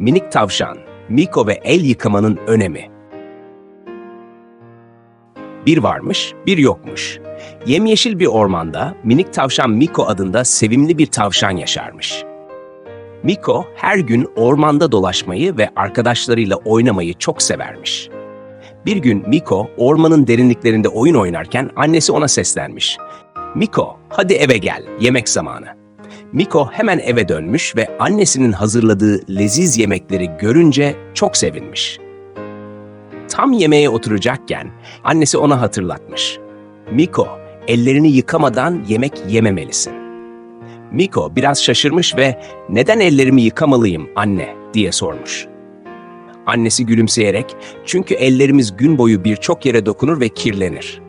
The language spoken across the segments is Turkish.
Minik tavşan, Miko ve el yıkamanın önemi. Bir varmış, bir yokmuş. Yemyeşil bir ormanda minik tavşan Miko adında sevimli bir tavşan yaşarmış. Miko her gün ormanda dolaşmayı ve arkadaşlarıyla oynamayı çok severmiş. Bir gün Miko ormanın derinliklerinde oyun oynarken annesi ona seslenmiş. Miko, hadi eve gel, yemek zamanı. Miko hemen eve dönmüş ve annesinin hazırladığı leziz yemekleri görünce çok sevinmiş. Tam yemeğe oturacakken annesi ona hatırlatmış. Miko, ellerini yıkamadan yemek yememelisin. Miko biraz şaşırmış ve neden ellerimi yıkamalıyım anne diye sormuş. Annesi gülümseyerek çünkü ellerimiz gün boyu birçok yere dokunur ve kirlenir.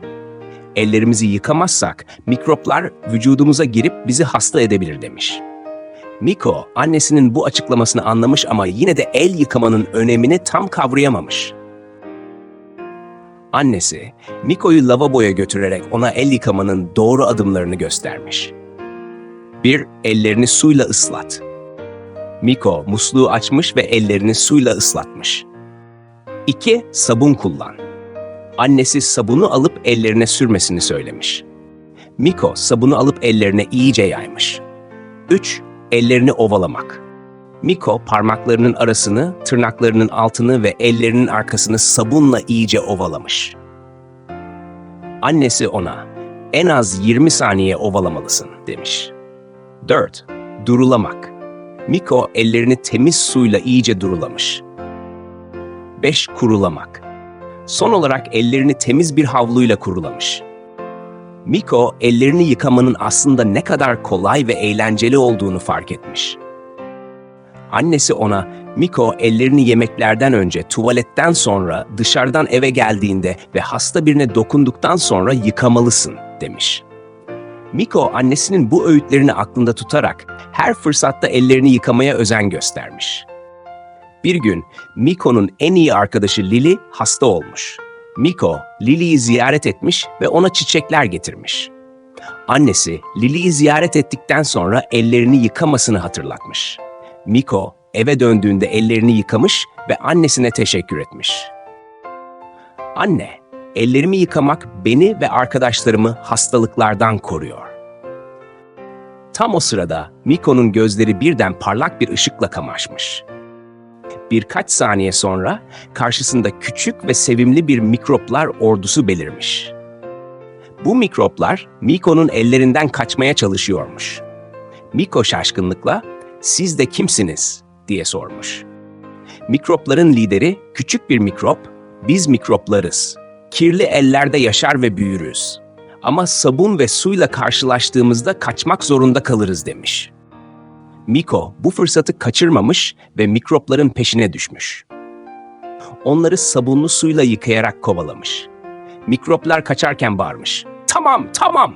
Ellerimizi yıkamazsak mikroplar vücudumuza girip bizi hasta edebilir demiş. Miko annesinin bu açıklamasını anlamış ama yine de el yıkamanın önemini tam kavrayamamış. Annesi Miko'yu lavaboya götürerek ona el yıkamanın doğru adımlarını göstermiş. 1. Ellerini suyla ıslat. Miko musluğu açmış ve ellerini suyla ıslatmış. 2. Sabun kullan. Annesi sabunu alıp ellerine sürmesini söylemiş. Miko sabunu alıp ellerine iyice yaymış. 3. Ellerini ovalamak. Miko parmaklarının arasını, tırnaklarının altını ve ellerinin arkasını sabunla iyice ovalamış. Annesi ona en az 20 saniye ovalamalısın demiş. 4. Durulamak. Miko ellerini temiz suyla iyice durulamış. 5. Kurulamak. Son olarak ellerini temiz bir havluyla kurulamış. Miko ellerini yıkamanın aslında ne kadar kolay ve eğlenceli olduğunu fark etmiş. Annesi ona Miko ellerini yemeklerden önce, tuvaletten sonra, dışarıdan eve geldiğinde ve hasta birine dokunduktan sonra yıkamalısın demiş. Miko annesinin bu öğütlerini aklında tutarak her fırsatta ellerini yıkamaya özen göstermiş. Bir gün Miko'nun en iyi arkadaşı Lily hasta olmuş. Miko, Lily'yi ziyaret etmiş ve ona çiçekler getirmiş. Annesi Lily'yi ziyaret ettikten sonra ellerini yıkamasını hatırlatmış. Miko eve döndüğünde ellerini yıkamış ve annesine teşekkür etmiş. Anne, ellerimi yıkamak beni ve arkadaşlarımı hastalıklardan koruyor. Tam o sırada Miko'nun gözleri birden parlak bir ışıkla kamaşmış. Birkaç saniye sonra karşısında küçük ve sevimli bir mikroplar ordusu belirmiş. Bu mikroplar Miko'nun ellerinden kaçmaya çalışıyormuş. Miko şaşkınlıkla "Siz de kimsiniz?" diye sormuş. Mikropların lideri küçük bir mikrop, "Biz mikroplarız. Kirli ellerde yaşar ve büyürüz. Ama sabun ve suyla karşılaştığımızda kaçmak zorunda kalırız." demiş. Miko bu fırsatı kaçırmamış ve mikropların peşine düşmüş. Onları sabunlu suyla yıkayarak kovalamış. Mikroplar kaçarken bağırmış. Tamam, tamam.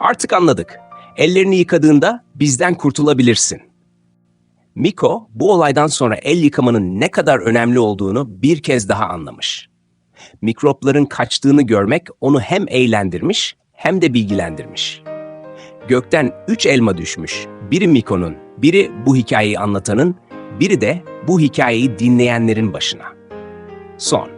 Artık anladık. Ellerini yıkadığında bizden kurtulabilirsin. Miko bu olaydan sonra el yıkamanın ne kadar önemli olduğunu bir kez daha anlamış. Mikropların kaçtığını görmek onu hem eğlendirmiş hem de bilgilendirmiş. Gökten üç elma düşmüş. Biri Miko'nun, biri bu hikayeyi anlatanın, biri de bu hikayeyi dinleyenlerin başına. Son.